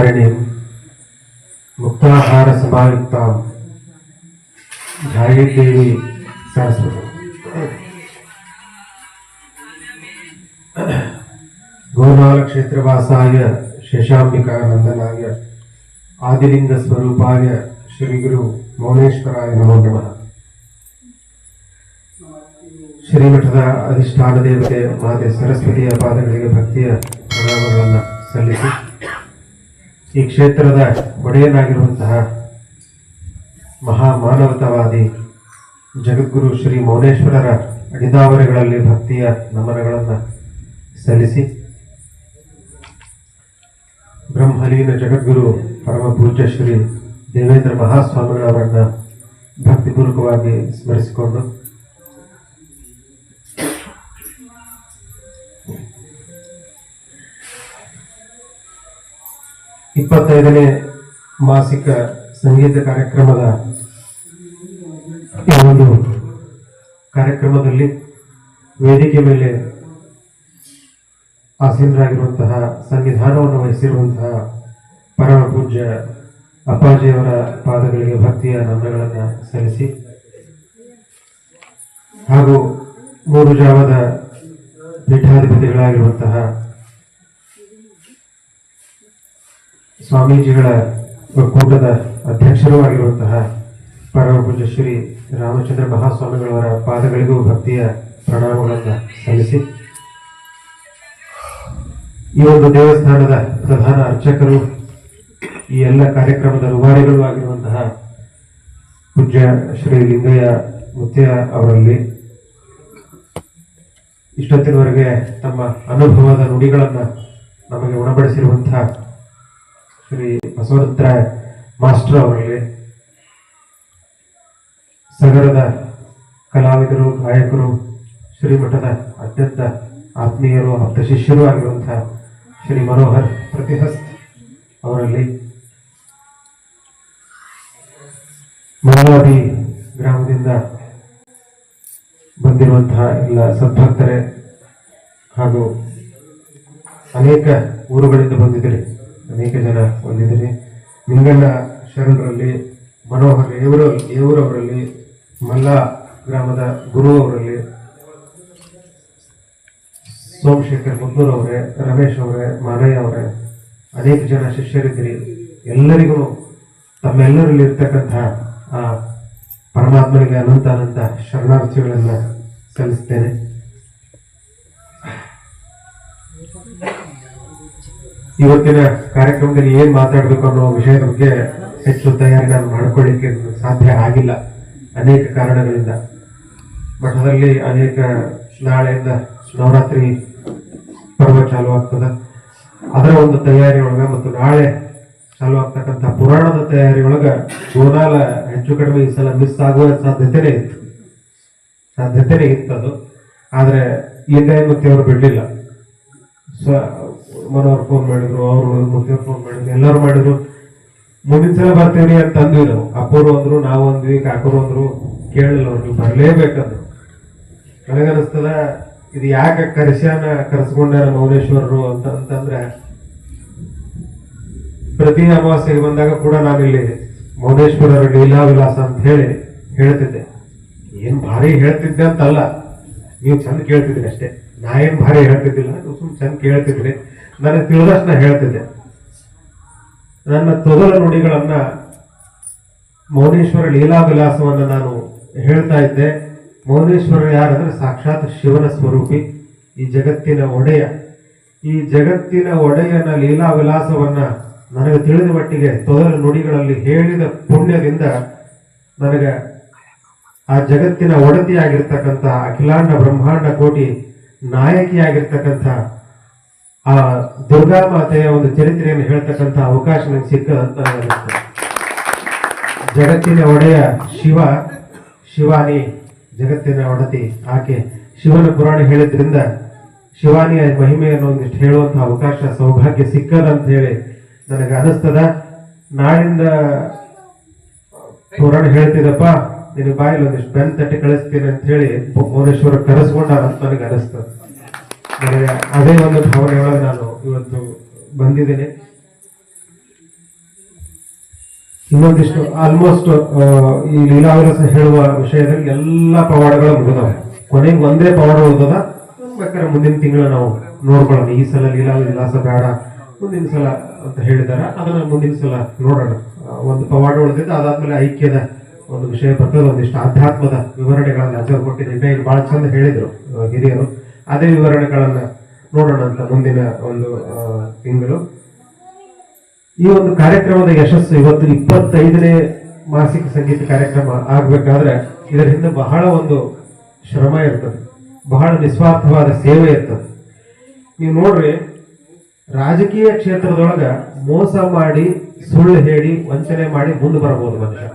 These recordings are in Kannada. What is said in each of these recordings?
ಧಾರಣೆ ಮುಕ್ತಾಹಾರ ಸಮಾಯುಕ್ತ. ಧಾಯಿದೇವಿ ಸರಸ್ವತಿ. ಗೋಮಾಲ ಕ್ಷೇತ್ರವಾಸಾಯ ಶಶಾಂಬಿಕಾ ನಂದನಾಯ ಆದಿಲಿಂಗ ಸ್ವರೂಪಾಯ ಶ್ರೀಗುರು ಮೌನೇಶ್ವರಾಯ ನಮೋ ನಮಃ. ಶ್ರೀಮಠದ ಅಧಿಷ್ಠಾನ ದೇವತೆ ಮಾತೆ ಸರಸ್ವತಿಯ ಪಾದಗಳಿಗೆ ಭಕ್ತಿಯ ಪ್ರಣಾಮಗಳನ್ನು ಸಲ್ಲಿಸಿ. ಈ ಕ್ಷೇತ್ರದ ಒಡೆಯನಾಗಿರುವಂತಹ ಮಹಾಮಾನವತಾವಾದಿ ಜಗದ್ಗುರು ಶ್ರೀ ಮೌನೇಶ್ವರರ ಅಡಿದಾವರೆಗಳಲ್ಲಿ ಭಕ್ತಿಯ ನಮನಗಳನ್ನು ಸಲ್ಲಿಸಿ ಬ್ರಹ್ಮಲೀನ ಜಗದ್ಗುರು ಪರಮ ಪೂಜ್ಯ ಶ್ರೀ ದೇವೇಂದ್ರ ಮಹಾಸ್ವಾಮಿಗಳವರನ್ನು ಭಕ್ತಿಪೂರ್ವಕವಾಗಿ ಸ್ಮರಿಸಿಕೊಂಡು ಇಪ್ಪತ್ತೈದನೇ ಮಾಸಿಕ ಸಂಗೀತ ಕಾರ್ಯಕ್ರಮದ ಈ ಒಂದು ಕಾರ್ಯಕ್ರಮದಲ್ಲಿ ವೇದಿಕೆ ಮೇಲೆ ಆಸೀನರಾಗಿರುವಂತಹ ಸಂವಿಧಾನವನ್ನು ವಹಿಸಿರುವಂತಹ ಪರಮ ಪೂಜ್ಯ ಅಪ್ಪಾಜಿಯವರ ಪಾದಗಳಿಗೆ ಭಕ್ತಿಯ ನಮನಗಳನ್ನು ಸಲ್ಲಿಸಿ ಹಾಗೂ ಮೂರು ಜಾವದ ಪೀಠಾಧಿಪತಿಗಳಾಗಿರುವಂತಹ ಸ್ವಾಮೀಜಿಗಳ ಒಕ್ಕೂಟದ ಅಧ್ಯಕ್ಷರೂ ಆಗಿರುವಂತಹ ಪರಮಪೂಜ್ಯ ಶ್ರೀ ರಾಮಚಂದ್ರ ಮಹಾಸ್ವಾಮಿಗಳವರ ಪಾದಗಳಿಗೂ ಭಕ್ತಿಯ ಪ್ರಣಾಮಗಳನ್ನು ಸಲ್ಲಿಸಿ. ಈ ಒಂದು ದೇವಸ್ಥಾನದ ಪ್ರಧಾನ ಅರ್ಚಕರು, ಈ ಎಲ್ಲ ಕಾರ್ಯಕ್ರಮದ ರೂವಾರಿಗಳು ಆಗಿರುವಂತಹ ಪೂಜ್ಯ ಶ್ರೀ ಲಿಂಗಯ್ಯ ಮುತ್ಯ ಅವರಲ್ಲಿ ಇಷ್ಟೊತ್ತಿನವರೆಗೆ ತಮ್ಮ ಅನುಭವದ ನುಡಿಗಳನ್ನು ನಮಗೆ ಉಣಬಡಿಸಿರುವಂತಹ ಶ್ರೀ ಬಸವರಾಯ ಮಾಸ್ಟರ್ ಅವರಿಗೆ, ಸಗರದ ಕಲಾವಿದರು, ಗಾಯಕರು, ಶ್ರೀಮಠದ ಅತ್ಯಂತ ಆತ್ಮೀಯರು, ಆಪ್ತ ಶಿಷ್ಯರು ಆಗಿರುವಂತಹ ಶ್ರೀ ಮನೋಹರ್ ಪ್ರತಿಹಸ್ತ್ ಅವರಲ್ಲಿ ಮಲ್ಲಾದಿ ಗ್ರಾಮದಿಂದ ಬಂದಿರುವಂತಹ ಎಲ್ಲ ಸದ್ಭಕ್ತರೇ ಹಾಗೂ ಅನೇಕ ಊರುಗಳಿಂದ ಬಂದಿದ್ದೀರಿ. ಅನೇಕ ಜನ ಹೊಂದಿದ್ದೀರಿ ನಿಂಗಣ್ಣ ಶರಣರಲ್ಲಿ, ಮನೋಹರ್ ಏವರು ಏವೂರವರಲ್ಲಿ ಮಲ್ಲ ಗ್ರಾಮದ ಗುರು ಅವರಲ್ಲಿ ಸೋಮಶೇಖರ್ ಮುದ್ದೂರ್ ಅವರೇ ರಮೇಶ್ ಅವರೇ, ಮಾನಯ್ಯ ಅವರೇ, ಅನೇಕ ಜನ ಶಿಷ್ಯರಿದ್ದೀರಿ. ಎಲ್ಲರಿಗೂ ತಮ್ಮೆಲ್ಲರಲ್ಲಿ ಇರ್ತಕ್ಕಂಥ ಆ ಪರಮಾತ್ಮನಿಗೆ ಅನಂತ ಅನಂತ ಶರಣಾರ್ಥಿಗಳನ್ನು ಸಲ್ಲಿಸ್ತೇನೆ. ಇವತ್ತಿನ ಕಾರ್ಯಕ್ರಮದಲ್ಲಿ ಏನ್ ಮಾತಾಡಬೇಕು ಅನ್ನೋ ವಿಷಯದ ಬಗ್ಗೆ ಹೆಚ್ಚು ತಯಾರಿ ನಾನು ಮಾಡ್ಕೊಳ್ಳಿಕ್ಕೆ ಸಾಧ್ಯ ಆಗಿಲ್ಲ ಅನೇಕ ಕಾರಣಗಳಿಂದ. ಮಠದಲ್ಲಿ ಅನೇಕ ನಾಳೆಯಿಂದ ನವರಾತ್ರಿ ಪರ್ವ ಚಾಲು ಆಗ್ತದ. ಅದರ ಒಂದು ತಯಾರಿ ಒಳಗ ಮತ್ತು ನಾಳೆ ಚಾಲು ಆಗ್ತಕ್ಕಂಥ ಪುರಾಣದ ತಯಾರಿ ಒಳಗ ಗೋನಾಲ ಹೆಚ್ಚು ಕಡಿಮೆ ಈ ಸಲ ಮಿಸ್ ಆಗುವ ಸಾಧ್ಯತೆನೇ ಇತ್ತು. ಸಾಧ್ಯತೆನೇ ಇತ್ತದು. ಆದರೆ ಮತ್ತೆ ಅವರು ಬಿಡ್ಲಿಲ್ಲ. ಸ ಮನೋಹರ್ ಫೋನ್ ಮಾಡಿದ್ರು, ಅವರು ಮತ್ತೆ ಫೋನ್ ಮಾಡಿದ್ರು, ಎಲ್ಲರೂ ಮಾಡಿದ್ರು. ಮುಂದಿನ ಸಲ ಬರ್ತೀವಿ ಅಂತ ಅಂದ್ವಿ ನಾವು ಅಪ್ಪರು ಅಂದ್ರು, ನಾವು ಅಂದ್ವಿ, ಕಾಕರು ಅಂದ್ರು, ಕೇಳಲಿಲ್ಲ ಅವ್ರು, ನೀವು ಬರ್ಲೇಬೇಕಂದ್ರು. ನನಗನ್ನಿಸ್ತದ, ಇದು ಯಾಕೆ ಕರೆಸ್ಯಾನ ಕರೆಸ್ಕೊಂಡಾರ ಮೌನೇಶ್ವರರು ಅಂತ, ಅಂತಂದ್ರೆ, ಪ್ರತಿ ಅಮಾವಾಸ್ಯೆಗೆ ಬಂದಾಗ ಕೂಡ ನಾನಿಲ್ಲಿ ಮೌನೇಶ್ವರರ ಲೀಲಾ ವಿಲಾಸ ಅಂತ ಹೇಳಿ ಹೇಳ್ತಿದ್ದೆ. ಏನ್ ಭಾರಿ ಹೇಳ್ತಿದ್ದೆ ಅಂತಲ್ಲ. ನೀವು ಚಂದ ಕೇಳ್ತಿದ್ರಿ ಅಷ್ಟೇ. ನಾ ಏನ್ ಭಾರಿ ಹೇಳ್ತಿದ್ದಿಲ್ಲ, ನೀವು ಸುಮ್ ಚಂದ ಕೇಳ್ತಿದ್ರಿ. ನನಗೆ ತಿಳಿದಷ್ಟು ಹೇಳ್ತಿದ್ದೆ. ನನ್ನ ತೊದಲ ನುಡಿಗಳನ್ನ ಮೌನೇಶ್ವರ ಲೀಲಾ ವಿಲಾಸವನ್ನ ನಾನು ಹೇಳ್ತಾ ಇದ್ದೆ. ಮೌನೇಶ್ವರ ಯಾರಂದ್ರೆ ಸಾಕ್ಷಾತ್ ಶಿವನ ಸ್ವರೂಪಿ. ಈ ಜಗತ್ತಿನ ಒಡೆಯ. ಈ ಜಗತ್ತಿನ ಒಡೆಯನ ಲೀಲಾ ವಿಲಾಸವನ್ನ ನನಗೆ ತಿಳಿದ ಮಟ್ಟಿಗೆ ತೊದಲ ನುಡಿಗಳಲ್ಲಿ ಹೇಳಿದ ಪುಣ್ಯದಿಂದ ನನಗೆ ಆ ಜಗತ್ತಿನ ಒಡತಿಯಾಗಿರ್ತಕ್ಕಂಥ ಅಖಿಲಾಂಡ ಬ್ರಹ್ಮಾಂಡ ಕೋಟಿ ನಾಯಕಿಯಾಗಿರ್ತಕ್ಕಂಥ ಆ ದುರ್ಗಾ ಮಾತೆಯ ಒಂದು ಚರಿತ್ರೆಯನ್ನು ಹೇಳ್ತಕ್ಕಂಥ ಅವಕಾಶ ನನಗೆ ನನಗೆ ಅನಿಸ್ತದೆ. ಜಗತ್ತಿನ ಒಡೆಯ ಶಿವ, ಶಿವಾನಿ ಜಗತ್ತಿನ ಒಡತಿ ಆಕೆ. ಶಿವನ ಪುರಾಣ ಹೇಳಿದ್ರಿಂದ ಶಿವಾನಿಯ ಮಹಿಮೆಯನ್ನು ಒಂದಿಷ್ಟು ಹೇಳುವಂತಹ ಅವಕಾಶ, ಸೌಭಾಗ್ಯ ಸಿಕ್ಕದ ಅಂತ ಹೇಳಿ ನನಗೆ ಅನಿಸ್ತದ ನಾಳಿಂದ ಪುರಾಣ ಹೇಳ್ತಿದಪ್ಪ, ನಿನ್ನ ಬಾಯಲ್ಲಿ ಒಂದಿಷ್ಟು ಬೆನ್ ತಟ್ಟಿ ಕಳಿಸ್ತೀನಿ ಅಂತ ಹೇಳಿ ಭುವನೇಶ್ವರ ಕರೆಸ್ಕೊಂಡಾರ ಅಂತ ನನಗೆ ಅನಿಸ್ತದ ಅದೇ ಒಂದು ಭಾವನೆಯೊಳಗೆ ನಾನು ಇವತ್ತು ಬಂದಿದ್ದೇನೆ. ಇನ್ನೊಂದಿಷ್ಟು ಆಲ್ಮೋಸ್ಟ್ ಈ ಲೀಲಾವಿಲಾಸ ಹೇಳುವ ವಿಷಯದಲ್ಲಿ ಎಲ್ಲ ಪವಾಡಗಳು ಮುಗಿದವೆ. ಕೊನೆಗೆ ಒಂದೇ ಪವಾಡ ಉಳಿದದ, ಬೇಕಾದ್ರೆ ಮುಂದಿನ ತಿಂಗಳು ನಾವು ನೋಡ್ಕೊಳ್ಳೋಣ. ಈ ಸಲ ಲೀಲಾ ವಿಲಾಸ ಬೇಡ, ಮುಂದಿನ ಸಲ ಅಂತ ಹೇಳಿದಾರೆ ಅದನ್ನ ಮುಂದಿನ ಸಲ ನೋಡೋಣ. ಒಂದು ಪವಾಡ ಉಳಿದಿದ್ದು, ಅದಾದ್ಮೇಲೆ ಐಕ್ಯದ ಒಂದು ವಿಷಯ ಬರ್ತದೆ. ಒಂದಿಷ್ಟು ಆಧ್ಯಾತ್ಮದ ವಿವರಣೆಗಳನ್ನ ಆಚಾರ ಕೊಟ್ಟಿದ್ದು ಭಾಳ ಚಂದ ಹೇಳಿದ್ರು ಹಿರಿಯರು. ಅದೇ ವಿವರಣೆಗಳನ್ನ ನೋಡೋಣ ಅಂತ ಮುಂದಿನ ಒಂದು ತಿಂಗಳು. ಈ ಒಂದು ಕಾರ್ಯಕ್ರಮದ ಯಶಸ್ಸು ಇವತ್ತು ಇಪ್ಪತ್ತೈದನೇ ಮಾಸಿಕ ಸಂಗೀತ ಕಾರ್ಯಕ್ರಮ ಆಗ್ಬೇಕಾದ್ರೆ ಇದರ ಹಿಂದೆ ಬಹಳ ಒಂದು ಶ್ರಮ ಇರ್ತದೆ. ಬಹಳ ನಿಸ್ವಾರ್ಥವಾದ ಸೇವೆ ಇರ್ತದೆ. ನೀವು ನೋಡ್ರಿ, ರಾಜಕೀಯ ಕ್ಷೇತ್ರದೊಳಗ ಮೋಸ ಮಾಡಿ, ಸುಳ್ಳು ಹೇಳಿ, ವಂಚನೆ ಮಾಡಿ ಮುಂದೆ ಬರಬಹುದು ಮನುಷ್ಯ.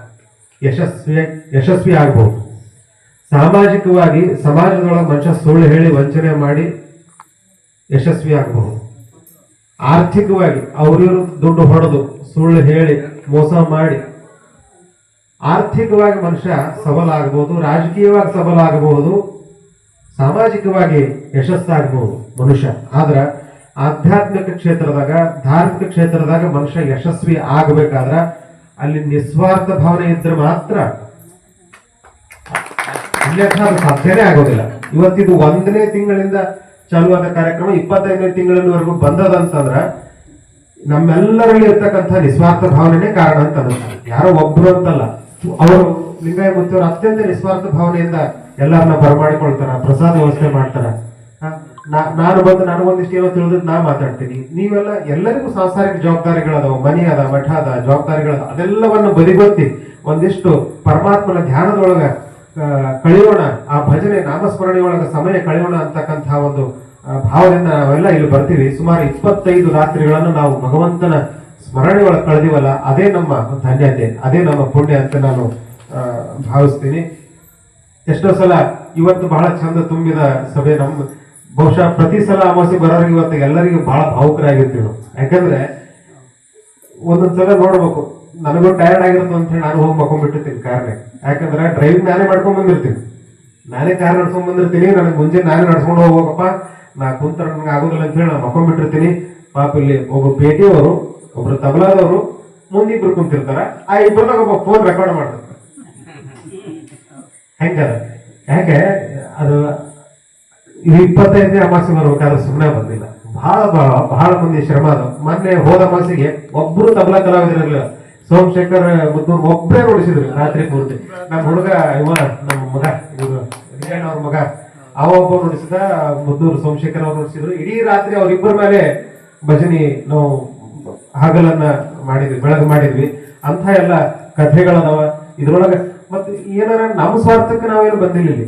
ಯಶಸ್ವಿ ಯಶಸ್ವಿ ಆಗಬಹುದು ಸಾಮಾಜಿಕವಾಗಿ ಸಮಾಜದೊಳಗೆ ಮನುಷ್ಯ ಸುಳ್ಳು ಹೇಳಿ ವಂಚನೆ ಮಾಡಿ ಯಶಸ್ವಿ ಆಗಬಹುದು ಆರ್ಥಿಕವಾಗಿ ಅವರಿವರು ದುಡ್ಡು ಹೊಡೆದು ಸುಳ್ಳು ಹೇಳಿ ಮೋಸ ಮಾಡಿ ಆರ್ಥಿಕವಾಗಿ ಮನುಷ್ಯ ಸಬಲ ಆಗಬಹುದು ರಾಜಕೀಯವಾಗಿ ಸಬಲ ಆಗಬಹುದು ಸಾಮಾಜಿಕವಾಗಿ ಯಶಸ್ಸಾಗಬಹುದು ಮನುಷ್ಯ. ಆದ್ರೆ ಆಧ್ಯಾತ್ಮಿಕ ಕ್ಷೇತ್ರದಾಗ, ಧಾರ್ಮಿಕ ಕ್ಷೇತ್ರದಾಗ ಮನುಷ್ಯ ಯಶಸ್ವಿ ಆಗಬೇಕಾದ್ರ ಅಲ್ಲಿ ನಿಸ್ವಾರ್ಥ ಭಾವನೆ ಇದ್ರೆ ಮಾತ್ರ ಅನ್ಯಥಾ ಅದು ಸಾಧ್ಯನೇ ಆಗೋದಿಲ್ಲ. ಇವತ್ತಿದು ಒಂದನೇ ತಿಂಗಳಿಂದ ಚಾಲುವಾದ ಕಾರ್ಯಕ್ರಮ, ಇಪ್ಪತ್ತೈದನೇ ತಿಂಗಳಿನವರೆಗೂ ಬಂದದಂತಂದ್ರ ನಮ್ಮೆಲ್ಲರಲ್ಲಿ ಇರ್ತಕ್ಕಂಥ ನಿಸ್ವಾರ್ಥ ಭಾವನೆ ಕಾರಣ ಅಂತ ಅನ್ನಿಸ್ತಾರೆ ಯಾರೋ ಒಬ್ರು ಅಂತಲ್ಲ. ಅವರು ಲಿಂಗಾಯ ಮುತ್ತವರು ಅತ್ಯಂತ ನಿಸ್ವಾರ್ಥ ಭಾವನೆಯಿಂದ ಎಲ್ಲರನ್ನ ಬರಮಾಡಿಕೊಳ್ತಾರ ಪ್ರಸಾದ ವ್ಯವಸ್ಥೆ ಮಾಡ್ತಾರ. ನಾನು ಬಂದು ನನಗೊಂದಿಷ್ಟು ಏನೋ ತಿಳಿದ್ ನಾ ಮಾತಾಡ್ತೀನಿ. ನೀವೆಲ್ಲ ಎಲ್ಲರಿಗೂ ಸಾಂಸಾರಿಕ ಜವಾಬ್ದಾರಿಗಳದಾವ. ಮನೆ ಅದ, ಮಠ ಅದ ಜವಾಬ್ದಾರಿಗಳದ ಅದೆಲ್ಲವನ್ನು ಬದಿಗೊತ್ತಿ ಒಂದಿಷ್ಟು ಪರಮಾತ್ಮನ ಧ್ಯಾನದೊಳಗ ಕಳೆಯೋಣ. ಆ ಭಜನೆ ನಾಮಸ್ಮರಣೆ ಒಳಗ ಸಮಯ ಕಳೆಯೋಣ ಅಂತಕ್ಕಂತಹ ಒಂದು ಭಾವದಿಂದ ನಾವೆಲ್ಲ ಇಲ್ಲಿ ಬರ್ತೀವಿ. ಸುಮಾರು ಇಪ್ಪತ್ತೈದು ರಾತ್ರಿಗಳನ್ನು ನಾವು ಭಗವಂತನ ಸ್ಮರಣೆ ಒಳಗೆ ಕಳೆದಿವಲ್ಲ, ಅದೇ ನಮ್ಮ ಧನ್ಯತೆ, ಅದೇ ನಮ್ಮ ಪುಣ್ಯ ಅಂತ ನಾನು ಭಾವಿಸ್ತೀನಿ. ಎಷ್ಟೋ ಸಲ ಇವತ್ತು ಬಹಳ ಚಂದ ತುಂಬಿದ ಸಭೆ ನಮ್ಮ ಬಹುಶಃ ಪ್ರತಿ ಸಲ ಅಮಾವಾಸ್ಯೆ ಬರೋರಿಗೆ ಇವತ್ತು ಎಲ್ಲರಿಗೂ ಬಹಳ ಭಾವುಕರಾಗಿರ್ತೀವಿ ಯಾಕಂದ್ರೆ ಒಂದೊಂದ್ಸಲ ನೋಡ್ಬೇಕು ನನಗೂ ಟಯರ್ಡ್ ಆಗಿರುತ್ತೆ ಅಂತ ಹೇಳಿ ನಾನು ಹೋಗಿ ಮಕ್ಕೊಂಡ್ಬಿಟ್ಟಿರ್ತೀನಿ ಕಾರ್ನೆ ಯಾಕಂದ್ರೆ ಡ್ರೈವಿಂಗ್ ನಾನೇ ಮಾಡ್ಕೊಂಡ್ ಬಂದಿರ್ತೀನಿ. ನಾನೇ ಕಾರ್ ನಡ್ಸ್ಕೊಂಡ್ ಬಂದಿರ್ತೀನಿ, ನನಗೆ ಮುಂಜಾನೆ ನಾನೇ ನಡ್ಸ್ಕೊಂಡು ಹೋಗ್ಬೇಕಪ್ಪ. ನಾ ಕುಂತರ ನನಗೆ ಆಗೋದಿಲ್ಲ ಅಂತ ಹೇಳಿ ನಾನು ಮಕ್ಕೊಂಡ್ಬಿಟ್ಟಿರ್ತೀನಿ. ಪಾಪ ಇಲ್ಲಿ ಒಬ್ಬ ಪೇಟಿಯವರು, ಒಬ್ರು ತಬಲಾದವರು, ಮುಂದಿಬ್ರು ಕುಂತಿರ್ತಾರ. ಆ ಇಬ್ಬರದಾಗ ಒಬ್ಬ ಫೋನ್ ರೆಕಾರ್ಡ್ ಮಾಡ್ತಾರೆ. ಹೆಂಗದ ಯಾಕೆ? ಅದು ಇದು ಇಪ್ಪತ್ತೈದನೇ ಅಮಾಸೆ ಬರ್ಬೇಕಾದ್ರೆ ಸುಮ್ಮನೆ ಬಂದಿಲ್ಲ. ಬಹಳ ಬಹಳ ಬಹಳ ಮಂದಿ ಶ್ರಮ ಅದು. ಮೊನ್ನೆ ಹೋದ ಮಾಸಿಗೆ ಒಬ್ರು ತಬಲಾ ಕಲಾವಿದರಿರಲಿಲ್ಲ. ಸೋಮಶೇಖರ್ ಮುದ್ದೂರ್ ಒಬ್ಬರೇ ನೋಡಿಸಿದ್ರು ರಾತ್ರಿ ಪೂರ್ತಿ. ನಮ್ಮ ಹುಡುಗ ಇವ ನಮ್ಮ ಮಗ, ಇವರು ಅವ್ರ ಮಗ, ಅವ ಒಬ್ಬ ನೋಡಿಸಿದ, ಮುದ್ದೂರ್ ಸೋಮಶೇಖರ್ ಅವ್ರು ನೋಡಿಸಿದ್ರು. ಇಡೀ ರಾತ್ರಿ ಅವ್ರಿಬ್ಬರ ಮೇಲೆ ಭಜನಿ ನಾವು ಹಗಲನ್ನ ಮಾಡಿದ್ವಿ ಬೆಳಗ್ಗೆ ಮಾಡಿದ್ವಿ. ಅಂತ ಎಲ್ಲ ಕಥೆಗಳದಾವ. ಇದ್ರೊಳಗೆ ಮತ್ತೆ ಏನಾರ ನಮ್ಮ ಸ್ವಾರ್ಥಕ್ಕೆ ನಾವೇನು ಬಂದಿಲ್ಲ ಇಲ್ಲಿ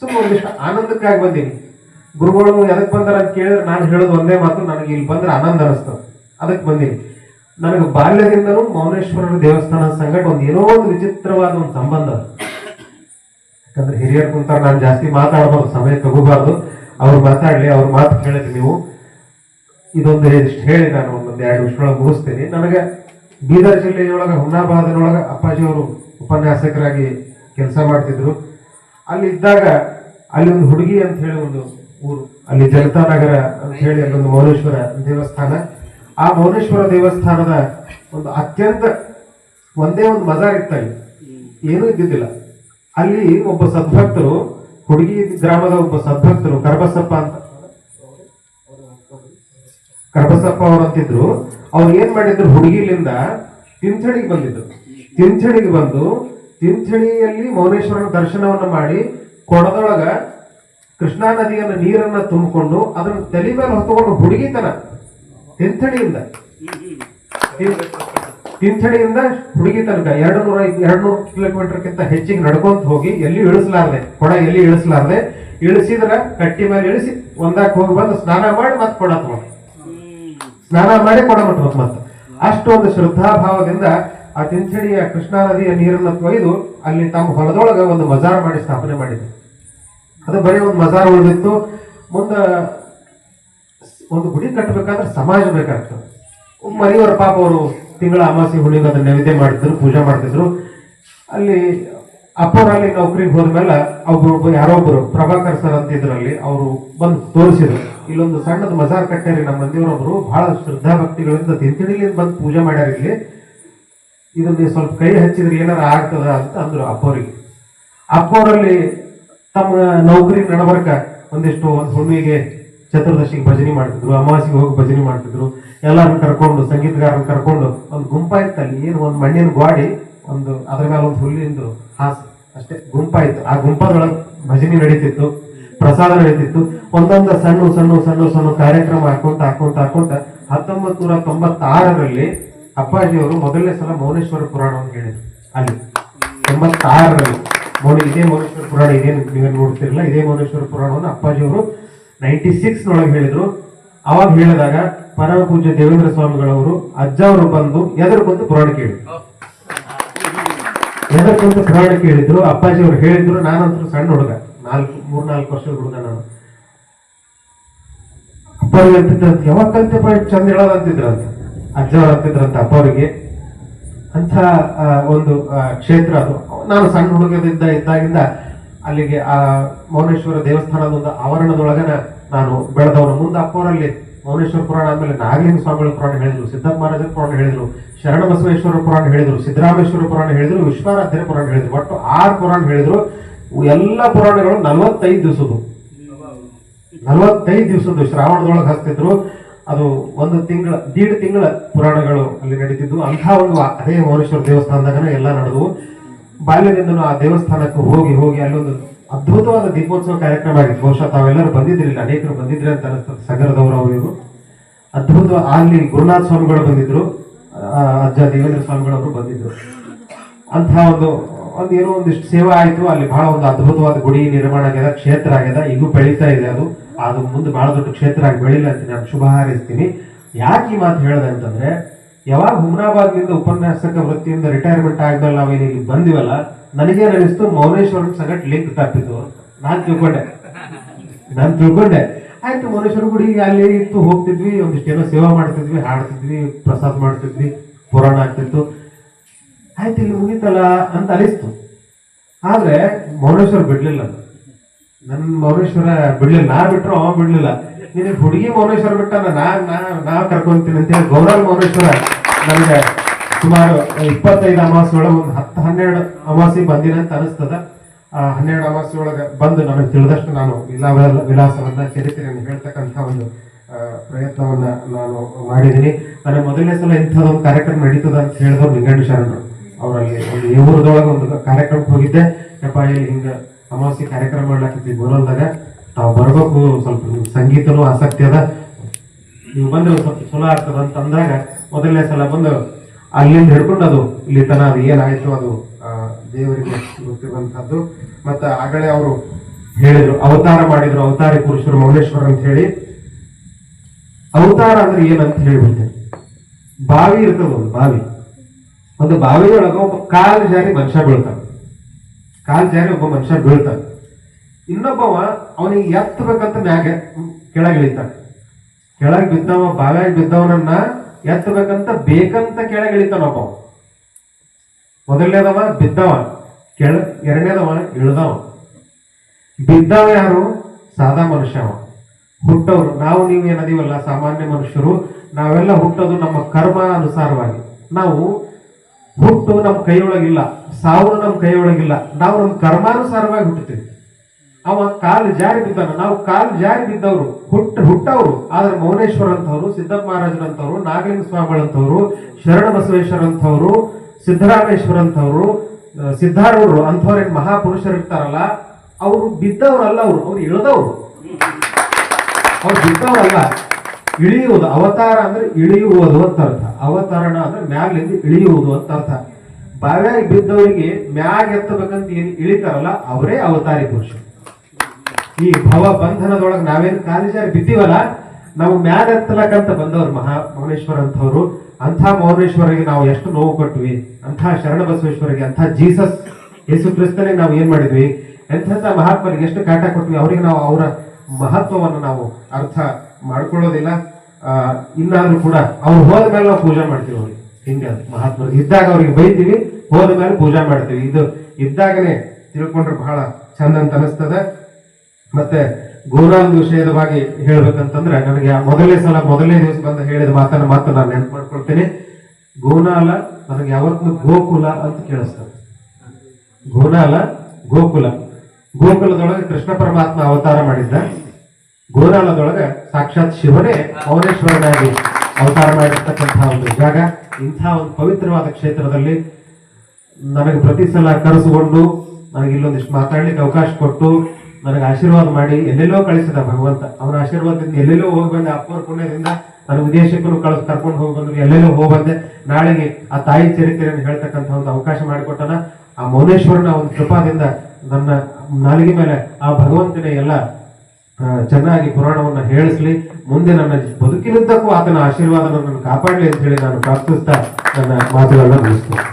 ಸುಮ್ಮನೆ ಒಂದಿಷ್ಟು ಆನಂದಕ್ಕಾಗಿ ಬಂದೀನಿ. ಗುರುಗಳು ಎದಕ್ ಬಂದಾರ ಅಂತ ಕೇಳಿದ್ರೆ ನಾನು ಹೇಳೋದು ಒಂದೇ ಮಾತು, ನನಗೆ ಇಲ್ಲಿ ಬಂದ್ರೆ ಆನಂದ ಅನಿಸ್ತದೆ. ಅದಕ್ಕೆ ಬಂದೀನಿ. ನನಗೆ ಬಾಲ್ಯದಿಂದಲೂ ಮೌನೇಶ್ವರರ ದೇವಸ್ಥಾನ ಸಂಗಟ ಒಂದು ಏನೋ ಒಂದು ವಿಚಿತ್ರವಾದ ಒಂದು ಸಂಬಂಧ. ಯಾಕಂದ್ರೆ ಹಿರಿಯರು ಕುಂತಾರ, ನಾನು ಜಾಸ್ತಿ ಮಾತಾಡಬಾರ್ದು, ಸಮಯ ತಗೋಬಾರ್ದು. ಅವ್ರು ಮಾತಾಡ್ಲಿ, ಅವ್ರ ಮಾತು ಕೇಳಿದ್ರಿ ನೀವು. ಇದೊಂದು ಇಷ್ಟು ಹೇಳಿ ನಾನು ಒಂದೊಂದು ಎರಡು ವರ್ಷದೊಳಗೆ ಮುಗಿಸ್ತೀನಿ. ನನಗೆ ಬೀದರ್ ಜಿಲ್ಲೆಯೊಳಗೆ ಅಪ್ಪಾಜಿ ಅಪ್ಪಾಜಿಯವರು ಉಪನ್ಯಾಸಕರಾಗಿ ಕೆಲಸ ಮಾಡ್ತಿದ್ರು. ಅಲ್ಲಿ ಇದ್ದಾಗ ಅಲ್ಲಿ ಒಂದು ಹುಡುಗಿ ಅಂತ ಹೇಳಿ ಒಂದು ಊರು. ಅಲ್ಲಿ ಜಲತಾ ನಗರ ಅಂತ ಹೇಳಿ ಅಲ್ಲೊಂದು ಮೌನೇಶ್ವರ ದೇವಸ್ಥಾನ. ಆ ಮೌನೇಶ್ವರ ದೇವಸ್ಥಾನದ ಒಂದು ಅತ್ಯಂತ ಒಂದೇ ಒಂದು ಮಜಾರ್ ಇತ್ತ ಏನೂ ಇದ್ದಿದ್ದಿಲ್ಲ. ಅಲ್ಲಿ ಒಬ್ಬ ಸದ್ಭಕ್ತರು, ಹುಡುಗಿ ಗ್ರಾಮದ ಒಬ್ಬ ಸದ್ಭಕ್ತರು, ಕರ್ಬಸಪ್ಪ ಅಂತ. ಕರ್ಬಸಪ್ಪ ಅಂತಿದ್ರು, ಅವ್ರು ಏನ್ ಮಾಡಿದ್ರು, ಹುಡುಗಿಲಿಂದ ತಿಂಥಳಿಗೆ ಬಂದಿದ್ರು. ತಿಂಥಳಿಗೆ ಬಂದು ತಿಂಥಳಿಯಲ್ಲಿ ಮೌನೇಶ್ವರನ ದರ್ಶನವನ್ನ ಮಾಡಿ, ಕೊಡದೊಳಗ ಕೃಷ್ಣಾ ನದಿಯನ್ನ ನೀರನ್ನ ತುಂಬಿಕೊಂಡು ಅದನ್ನ ತಲೆ ಮೇಲೆ ಹೊತ್ತುಕೊಂಡು ಹುಡುಗಿತನ. ತಿಂಥಣಿಯಿಂದ ತಿಂ- ತಿಂಥಣಿಯಿಂದ ಹುಡುಗಿ ತನಕ ಎರಡು ನೂರ ಎರಡು ನೂರು ಕಿಲೋಮೀಟರ್ಗಿಂತ ಹೆಚ್ಚಿಗೆ ನಡ್ಕೊಂತ ಹೋಗಿ ಎಲ್ಲಿ ಇಳಿಸಲಾರ್ದೆ ಕೊಡ ಎಲ್ಲಿ ಇಳಿಸಲಾರದೆ ಇಳಿಸಿದ್ರ ಕಟ್ಟಿ ಮೇಲೆ ಇಳಿಸಿ ಒಂದಾಕ್ ಹೋಗಿ ಬಂದು ಸ್ನಾನ ಮಾಡಿ ಮತ್ತೆ ಕೊಡ ತಗೊಂಡು. ಸ್ನಾನ ಮಾಡಿ ಕೊಡ ಮುಟ್ಬೇಕು ಮತ್ತೆ ಅಷ್ಟೊಂದು ಶ್ರದ್ಧಾಭಾವದಿಂದ ಆ ತಿಂಚಣಿಯ ಕೃಷ್ಣಾ ನದಿಯ ನೀರನ್ನು ಕೊಯ್ದು ಅಲ್ಲಿ ತಮ್ಮ ಹೊಲದೊಳಗೆ ಒಂದು ಮಜಾರ್ ಮಾಡಿ ಸ್ಥಾಪನೆ ಮಾಡಿದ್ರು. ಅದು ಬರೀ ಒಂದು ಮಜಾರ್ ಉಳಿದಿತ್ತು. ಮುಂದ ಒಂದು ಗುಡಿ ಕಟ್ಟಬೇಕಾದ್ರೆ ಸಮಾಜ ಬೇಕಾಗ್ತದೆ. ಮನೆಯವರ ಪಾಪ ಅವರು ತಿಂಗಳ ಅಮಾಸೆ ಹುಣ್ಣಿಮೆ ಅದನ್ನ ನೈವೇದ್ಯ ಮಾಡ್ತಿದ್ರು ಪೂಜೆ ಮಾಡ್ತಿದ್ರು. ಅಲ್ಲಿ ಅಪ್ಪರಲ್ಲಿ ನೌಕರಿಗೆ ಹೋದ್ಮೇಲೆ ಒಬ್ಬರು, ಯಾರೋ ಒಬ್ರು, ಪ್ರಭಾಕರ್ ಸರ್ ಅಂತ ಇದ್ರಲ್ಲಿ ಅವರು ಬಂದು ತೋರಿಸಿದ್ರು. ಇಲ್ಲೊಂದು ಸಣ್ಣದ ಮಜಾರ್ ಕಟ್ಟಾರಿ ನಮ್ಮ ಮಂದಿಯವರೊಬ್ರು ಬಹಳ ಶ್ರದ್ಧಾ ಭಕ್ತಿಗಳಿಂದ ತಿಂತಿಣಿಲಿಂದ ಬಂದು ಪೂಜೆ ಮಾಡ್ಯಾರ ಇಲ್ಲಿ. ಇದೊಂದು ಸ್ವಲ್ಪ ಕೈ ಹಚ್ಚಿದ್ರೆ ಏನಾರ ಆಗ್ತದ ಅಂತ ಅಂದ್ರು ಅಪ್ಪವ್ರಿಗೆ. ಅಪ್ಪವರಲ್ಲಿ ತಮ್ಮ ನೌಕರಿ ನಡಬರ್ಕ ಒಂದಿಷ್ಟು ಒಂದು ಹುಣ್ಣಿಗೆ ಚತುರ್ದಶಿಗೆ ಭಜನೆ ಮಾಡ್ತಿದ್ರು ಅಮಾವಾಸಿಗೆ ಹೋಗಿ ಭಜನೆ ಮಾಡ್ತಿದ್ರು, ಎಲ್ಲರನ್ನು ಕರ್ಕೊಂಡು ಸಂಗೀತಗಾರನ್ನ ಕರ್ಕೊಂಡು ಒಂದು ಗುಂಪಾಯ್ತು ಅಲ್ಲಿ ಏನು ಒಂದು ಮಣ್ಣಿನ ಗ್ವಾಡಿ, ಒಂದು ಅದ್ರ ಮೇಲೆ ಒಂದು ಹುಲ್ಲಿಂದು ಹಾಸು, ಅಷ್ಟೇ ಗುಂಪಾಯ್ತು. ಆ ಗುಂಪದೊಳಗೆ ಭಜನೆ ನಡೀತಿತ್ತು, ಪ್ರಸಾದ ನಡೀತಿತ್ತು. ಒಂದೊಂದು ಸಣ್ಣ ಸಣ್ಣ ಸಣ್ಣ ಸಣ್ಣ ಕಾರ್ಯಕ್ರಮ ಹಾಕೊಂತ ಹಾಕೊಂತ ಹಾಕೊಂತ ಹತ್ತೊಂಬತ್ತು ನೂರ ತೊಂಬತ್ತಾರರಲ್ಲಿ ಅಪ್ಪಾಜಿಯವರು ಮೊದಲನೇ ಸಲ ಮೌನೇಶ್ವರ ಪುರಾಣವನ್ನು ಹೇಳಿದ್ರು. ಅಲ್ಲಿ ತೊಂಬತ್ತಾರರಲ್ಲಿ ಮೌನ ಇದೇ ಮೌನೇಶ್ವರ ಪುರಾಣ ಇದೇನು ನೀವೇನು ನೋಡ್ತಿರಲ್ಲ, ಇದೇ ಮೌನೇಶ್ವರ ಪುರಾಣವನ್ನು ಅಪ್ಪಾಜಿಯವರು ನೈಂಟಿ ಸಿಕ್ಸ್ ನೊಳಗೆ ಹೇಳಿದ್ರು. ಅವಾಗ ಹೇಳಿದಾಗ ಪರಮ ಪೂಜ್ಯ ದೇವೇಂದ್ರ ಸ್ವಾಮಿಗಳವರು ಅಜ್ಜ ಅವರು ಬಂದು ಎದುರು ಬಂದು ಪುರಾಣ ಕೇಳಿದ್ರು. ಎದುರು ಬಂದು ಪುರಾಣ ಕೇಳಿದ್ರು. ಅಪ್ಪಾಜಿ ಅವರು ಹೇಳಿದ್ರು. ನಾನಂತೂ ಸಣ್ಣ ಹುಡುಗ. ನಾಲ್ಕು ಮೂರ್ನಾಲ್ಕು ವರ್ಷದ ಹುಡುಗ ನಾನು. ಅಪ್ಪ ಅಂತಿದ್ರಂತ ಯಾವಾಗ ಕಲ್ತಪ್ಪ ಚಂದ ಹೇಳೋದಂತಿದ್ರಂತ ಅಜ್ಜ ಅವ್ರು ಅಂತಿದ್ರಂತ ಅಪ್ಪವ್ರಿಗೆ ಅಂತ ಆ, ಒಂದು ಕ್ಷೇತ್ರ ಅದು. ನಾನು ಸಣ್ಣ ಹುಡುಗದಿಂದ ಇದ್ದಾಗಿಂದ ಅಲ್ಲಿಗೆ ಆ ಮೌನೇಶ್ವರ ದೇವಸ್ಥಾನದ ಒಂದು ಆವರಣದೊಳಗನ ನಾನು ಬೆಳೆದವನು ಮುಂದೆ ಅಪ್ಪವರಲ್ಲಿ ಮೌನೇಶ್ವರ ಪುರಾಣ ಆಮೇಲೆ ನಾಗಲಿಂಗ ಸ್ವಾಮಿಗಳ ಪುರಾಣ ಹೇಳಿದ್ರು, ಸಿದ್ದಪ್ಪ ಮಹಾರಾಜರ ಪುರಾಣ ಹೇಳಿದ್ರು, ಶರಣ ಬಸವೇಶ್ವರ ಪುರಾಣ ಹೇಳಿದ್ರು, ಸಿದ್ದರಾಮೇಶ್ವರ ಪುರಾಣ ಹೇಳಿದ್ರು ವಿಶ್ವಾರಾಧ್ಯ ಪುರಾಣ ಹೇಳಿದ್ರು. ಒಟ್ಟು ಆರು ಪುರಾಣ ಹೇಳಿದ್ರು. ಎಲ್ಲ ಪುರಾಣಗಳು ನಲವತ್ತೈದು ದಿವಸದ್ದು. ನಲವತ್ತೈದು ದಿವಸದ್ದು ಶ್ರಾವಣದೊಳಗೆ ಹಸ್ತಿದ್ರು ಅದು ಒಂದು ತಿಂಗಳ, ದೀಡ್ ತಿಂಗಳ ಪುರಾಣಗಳು ಅಲ್ಲಿ ನಡೀತಿದ್ವು. ಅಂಥ ಒಂದು ಅದೇ ಮೌನೇಶ್ವರ ದೇವಸ್ಥಾನದಾಗ ಎಲ್ಲ ನಡೆದವು. ಬಾಲ್ಯದಿಂದನೂ ಆ ದೇವಸ್ಥಾನಕ್ಕೆ ಹೋಗಿ ಹೋಗಿ ಅಲ್ಲೊಂದು ಅದ್ಭುತವಾದ ದೀಪೋತ್ಸವ ಕಾರ್ಯಕ್ರಮ ಆಗಿತ್ತು ಬಹುಶಃ ತಾವೆಲ್ಲರೂ ಬಂದಿದ್ರಿಲ್ಲ ಅನೇಕರು ಬಂದಿದ್ರಿ ಅಂತ ಅನಿಸ್ತದೆ ಸಗರದವರು ಅವರಿಗೂ. ಅದ್ಭುತ ಅಲ್ಲಿ ಗುರುನಾಥ ಸ್ವಾಮಿಗಳು ಬಂದಿದ್ರು. ಅಜ್ಜ ದೇವೇಂದ್ರ ಸ್ವಾಮಿಗಳವರು ಬಂದಿದ್ರು. ಅಂತಹ ಒಂದು ಒಂದು ಏನೋ ಒಂದಿಷ್ಟು ಸೇವೆ ಆಯ್ತು. ಅಲ್ಲಿ ಬಹಳ ಒಂದು ಅದ್ಭುತವಾದ ಗುಡಿ ನಿರ್ಮಾಣ ಆಗ್ಯದ, ಕ್ಷೇತ್ರ ಆಗ್ಯದ. ಈಗೂ ಬೆಳೀತಾ ಇದೆ ಅದು. ಅದು ಮುಂದೆ ಬಹಳ ದೊಡ್ಡ ಕ್ಷೇತ್ರ ಆಗಿ ಬೆಳಿಲ್ಲ ಅಂತ ನಾನು ಶುಭ ಹಾರೈಸ್ತೀನಿ. ಯಾಕೆ ಈ ಮಾತು ಹೇಳಿದೆ ಅಂತಂದ್ರೆ, ಯಾವಾಗ ಹುಮ್ನಾಬಾದ್ನಿಂದ ಉಪನ್ಯಾಸಕ ವೃತ್ತಿಯಿಂದ ರಿಟೈರ್ಮೆಂಟ್ ಆದ್ಮೇಲೆ ನಾವು ಇಲ್ಲಿ ಬಂದಿವಲ್ಲ ನನಗೇನ್ ಅನಿಸ್ತು ಮೌನೇಶ್ವರ ಸಂಗಟ್ ಲಿಂಕ್ ತಪ್ಪಿತು. ನಾನ್ ತಿಳ್ಕೊಂಡೆ. ನಾನು ತಿಳ್ಕೊಂಡೆ. ಆಯ್ತು ಮೌನೇಶ್ವರ ಗುಡಿಗೆ ಅಲ್ಲಿ ಇತ್ತು, ಹೋಗ್ತಿದ್ವಿ ಒಂದಿಷ್ಟು ಏನೋ ಸೇವಾ ಮಾಡ್ತಿದ್ವಿ, ಹಾಡ್ತಿದ್ವಿ, ಪ್ರಸಾದ ಮಾಡ್ತಿದ್ವಿ, ಪುರಾಣ ಆಗ್ತಿತ್ತು. ಆಯ್ತು ಇಲ್ಲಿ ಮುಗೀತಲ್ಲ ಅಂತ ಅನಿಸ್ತು. ಆದ್ರೆ ಮೌನೇಶ್ವರ ಬಿಡ್ಲಿಲ್ಲ. ನನ್ನ ಮೌನೇಶ್ವರ ಬಿಡ್ಲಿಲ್ಲ. ನಾ ಬಿಟ್ರು ಅವ ಬಿಡ್ಲಿಲ್ಲ. ನಿನಗೆ ಹುಡುಗಿ ಮೌನೇಶ್ವರ ಬಿಟ್ಟ ನಾ ನಾ ನಾ ಕರ್ಕೊಂತೀನಿ ಅಂತೇಳಿ ಗೌರವ ಮೌನೇಶ್ವರ ನನಗೆ ಸುಮಾರು ಇಪ್ಪತ್ತೈದು ಅಮಾವಾಸ್ಯೆ ಒಳಗೆ ಒಂದು ಹತ್ತು, ಹನ್ನೆರಡು ಅಮಾವಾಸ್ಯೆ ಬಂದಿನ ಅಂತ ಅನಿಸ್ತದ. ಆ, ಹನ್ನೆರಡು ಅಮಾವಾಸ್ಯೆ ಒಳಗೆ ಬಂದು ನನಗೆ ತಿಳಿದಷ್ಟು ನಾನು ವಿಲಾ ವಿಲಾಸವನ್ನ, ಚರಿತ್ರೆಯನ್ನು ಹೇಳ್ತಕ್ಕಂಥ ಒಂದು ಪ್ರಯತ್ನವನ್ನ ನಾನು ಮಾಡಿದ್ದೀನಿ. ನನಗೆ ಮೊದಲನೇ ಸಲ ಇಂಥದ್ದೊಂದು ಕಾರ್ಯಕ್ರಮ ನಡೀತದ ಅಂತ ಹೇಳಿದ್ರು ಲಿಂಗಂಡ ಶರಣರು. ಅವರಲ್ಲಿ ಒಂದು ಊರದೊಳಗೆ ಒಂದು ಕಾರ್ಯಕ್ರಮಕ್ಕೆ ಹೋಗಿದ್ದೆ. ಯಪ್ಪ, ಇಲ್ಲಿ ಹಿಂಗೆ ಅಮಾವಾಸ್ಯ ಕಾರ್ಯಕ್ರಮ ಮಾಡ್ಲಾಕಿದ್ವಿ ಗೋರಲ್ದಾಗ ತಾವು ಬರ್ಬೇಕು, ಸ್ವಲ್ಪ ಸಂಗೀತನೂ ಆಸಕ್ತಿ ಅದ. ನೀವು ಬಂದ್ರೆ ಸ್ವಲ್ಪ ಚಲೋ ಆಗ್ತದ ಅಂತ ಅಂದಾಗ ಮೊದಲನೇ ಸಲ ಬಂದು ಅಲ್ಲಿಂದ ಹಿಡ್ಕೊಂಡು ಅದು, ಇಲ್ಲಿ ತನ ಅದು ಏನಾಯಿತು ಅದು ದೇವರಿಗೆ ಗೊತ್ತಿರುವಂತಹದ್ದು ಮತ್ತೆ ಆಗಲೇ ಅವರು ಹೇಳಿದ್ರು, ಅವತಾರ ಮಾಡಿದ್ರು, ಅವತಾರಿ ಪುರುಷರು ಮೌನೇಶ್ವರ ಅಂತ ಹೇಳಿ. ಅವತಾರ ಅಂದ್ರೆ ಏನಂತ ಹೇಳ್ಬಿಡ್ತೇನೆ. ಬಾವಿ ಇರ್ತದ ಒಂದು ಬಾವಿ. ಒಂದು ಬಾವಿಯೊಳಗ ಒಬ್ಬ ಕಾಲು ಜಾರಿ ಮನುಷ್ಯ ಬೀಳ್ತಾನೆ. ಕಾಲು ಜಾರಿ ಒಬ್ಬ ಮನುಷ್ಯ ಬೀಳ್ತಾನೆ. ಇನ್ನೊಬ್ಬವ ಅವನಿಗೆ ಎತ್ತಬೇಕಂತ ಮ್ಯಾಗೆ ಕೆಳಗೆ ಇಳಿತಾ ಕೆಳಗೆ ಬಿದ್ದವ, ಬಾವಿಯಾಗಿ ಬಿದ್ದವನನ್ನ ಎತ್ತಬೇಕಂತ ಬೇಕಂತ ಕೆಳಗೆ ಇಳಿತಾನ ಒಬ್ಬ ಮೊದಲನೇದವ ಬಿದ್ದವ, ಕೆಳ, ಎರಡನೇದವ ಇಳ್ದವ. ಬಿದ್ದವ ಯಾರು? ಸಾದಾ ಮನುಷ್ಯ ಅವ ಹುಟ್ಟವರು, ನಾವು ನೀವು ಏನದೀವಲ್ಲ, ಸಾಮಾನ್ಯ ಮನುಷ್ಯರು, ನಾವೆಲ್ಲ ಹುಟ್ಟೋದು ನಮ್ಮ ಕರ್ಮ ಅನುಸಾರವಾಗಿ. ನಾವು ಹುಟ್ಟು ನಮ್ಮ ಕೈಯೊಳಗಿಲ್ಲ, ಸಾವು ನಮ್ಮ ಕೈಯೊಳಗಿಲ್ಲ, ನಾವು ನಮ್ಮ ಕರ್ಮಾನುಸಾರವಾಗಿ ಹುಟ್ಟುತ್ತೀವಿ. ಅವ ಕಾಲು ಜಾರಿ ಬಿದ್ದಾನ ನಾವು ಕಾಲು ಜಾರಿ ಬಿದ್ದವರು ಹುಟ್ಟ ಹುಟ್ಟವರು. ಆದ್ರೆ ಮೌನೇಶ್ವರ ಅಂತವ್ರು ಸಿದ್ದಪ್ಪ ಮಹಾರಾಜರಂತವ್ರು ನಾಗಲಿಂಗ ಸ್ವಾಮಿಗಳಂತವರು ಶರಣ ಬಸವೇಶ್ವರ ಅಂತವ್ರು ಸಿದ್ದರಾಮೇಶ್ವರ ಅಂತವ್ರು ಸಿದ್ಧಾರೂಢರು ಅಂಥವ್ರೇನ್ ಮಹಾಪುರುಷರು ಇರ್ತಾರಲ್ಲ ಅವರು ಬಿದ್ದವ್ರಲ್ಲ ಅವರು, ಅವ್ರು ಇಳಿದವ್ರು. ಅವ್ರು ಬಿದ್ದವರಲ್ಲ. ಇಳಿಯುವುದು ಅವತಾರ ಅಂದ್ರೆ ಇಳಿಯುವುದು ಅಂತ ಅರ್ಥ. ಅವತರಣ ಅಂದ್ರೆ ಮ್ಯಾಗ್ಲಿಂದ ಇಳಿಯುವುದು ಅಂತ ಅರ್ಥ. ಬಾವ್ಯಾಗಿ ಬಿದ್ದವರಿಗೆ ಮ್ಯಾಗ್ ಎತ್ತಬೇಕಂತ ಏನು ಇಳಿತಾರಲ್ಲ, ಅವರೇ ಅವತಾರಿ ಪುರುಷರು. ಈ ಭವ ಬಂಧನದೊಳಗೆ ನಾವೇನು ಕಾಲಿಜಾರಿ ಬಿದ್ದೀವಲ್ಲ, ನಾವು ಮ್ಯಾಗ ಅಂತ ಬಂದವರು ಮಹಾ ಮೌನೇಶ್ವರ ಅಂತವ್ರು ಅಂಥ ಮೌನೇಶ್ವರಿಗೆ ನಾವು ಎಷ್ಟು ನೋವು ಕೊಟ್ವಿ, ಅಂಥ ಶರಣ ಬಸವೇಶ್ವರಿಗೆ, ಅಂಥ ಜೀಸಸ್ ಯೇಸು ಕ್ರಿಸ್ತನಿಗೆ ನಾವು ಏನ್ ಮಾಡಿದ್ವಿ? ಎಂಥ ಮಹಾತ್ಮರಿಗೆ ಎಷ್ಟು ಕಾಟ ಕೊಟ್ವಿ? ಅವರಿಗೆ ನಾವು ಅವರ ಮಹತ್ವವನ್ನು ನಾವು ಅರ್ಥ ಮಾಡ್ಕೊಳ್ಳೋದಿಲ್ಲ. ಇನ್ನಾದ್ರೂ ಕೂಡ ಅವ್ರು ಹೋದ ಮೇಲೆ ನಾವು ಪೂಜೆ ಮಾಡ್ತೀವಿ ಅವ್ರಿಗೆ. ಹಿಂಗೆ ಮಹಾತ್ಮರು ಇದ್ದಾಗ ಅವ್ರಿಗೆ ಬೈತೀವಿ ಹೋದ ಮೇಲೆ ಪೂಜೆ ಮಾಡ್ತೀವಿ. ಇದು ಇದ್ದಾಗನೇ ತಿಳ್ಕೊಂಡ್ರೆ ಬಹಳ ಚಂದ ಅಂತ ಅನಿಸ್ತದೆ. ಮತ್ತೆ ಗೋರಾಲ್ ವಿಷಯದ ಬಗ್ಗೆ ಹೇಳ್ಬೇಕಂತಂದ್ರೆ ನನಗೆ ಮೊದಲನೇ ಸಲ ಮೊದಲನೇ ದಿವಸ ಬಂದು ಹೇಳಿದ ಮಾತನ್ನ ಮಾತ್ರ ನಾನು ನೆನ್ಪು ಮಾಡ್ಕೊಳ್ತೀನಿ. ಗೋನಾಲ ನನಗೆ ಯಾವತ್ತೂ ಗೋಕುಲ ಅಂತ ಕೇಳಿಸ್ತದೆ ಗೋನಾಲ, ಗೋಕುಲ. ಗೋಕುಲದೊಳಗೆ ಕೃಷ್ಣ ಪರಮಾತ್ಮ ಅವತಾರ ಮಾಡಿದ್ದ. ಗೋನಾಲದೊಳಗೆ ಸಾಕ್ಷಾತ್ ಶಿವನೇ ಮೌನೇಶ್ವರನಾಗಿ ಅವತಾರ ಮಾಡಿರ್ತಕ್ಕಂತಹ ಒಂದು ಜಾಗ. ಇಂಥ ಒಂದು ಪವಿತ್ರವಾದ ಕ್ಷೇತ್ರದಲ್ಲಿ ನನಗೆ ಪ್ರತಿ ಸಲ ಕರೆಸಿಕೊಂಡು ನನಗೆ ಇಲ್ಲೊಂದಿಷ್ಟು ಮಾತಾಡ್ಲಿಕ್ಕೆ ಅವಕಾಶ ಕೊಟ್ಟು ನನಗೆ ಆಶೀರ್ವಾದ ಮಾಡಿ, ಎಲ್ಲೆಲ್ಲೋ ಕಳಿಸಿದ ಭಗವಂತ. ಅವನ ಆಶೀರ್ವಾದದಿಂದ ಎಲ್ಲೆಲ್ಲೋ ಹೋಗಿ ಬಂದೆ ಅಪ್ಪರ ಪುಣ್ಯದಿಂದ. ನಾನು ವಿದೇಶಕ್ಕೂ ಕಳಿಸ್, ಕರ್ಕೊಂಡು ಹೋಗಿ ಎಲ್ಲೆಲ್ಲೋ ಹೋಗಿ ಬಂದೆ. ನಾಳೆಗೆ ಆ ತಾಯಿ ಚರಿತ್ರೆಯನ್ನು ಹೇಳ್ತಕ್ಕಂಥ ಒಂದು ಅವಕಾಶ ಮಾಡಿಕೊಟ್ಟನ. ಆ ಮೌನೇಶ್ವರನ ಒಂದು ಕೃಪಾದಿಂದ ನನ್ನ ನಾಲಿಗೆ ಮೇಲೆ ಆ ಭಗವಂತನ ಎಲ್ಲ ಚೆನ್ನಾಗಿ ಪುರಾಣವನ್ನ ಹೇಳಿಸ್ಲಿ. ಮುಂದೆ ನನ್ನ ಬದುಕಿನುದ್ದಕ್ಕೂ ಆತನ ಆಶೀರ್ವಾದ ನನ್ನನ್ನು ಕಾಪಾಡಲಿ ಅಂತ ಹೇಳಿ ನಾನು ಪ್ರಾರ್ಥಿಸ್ತಾ ನನ್ನ ಮಾತುಗಳನ್ನ ಮುಗಿಸ್ತೇನೆ.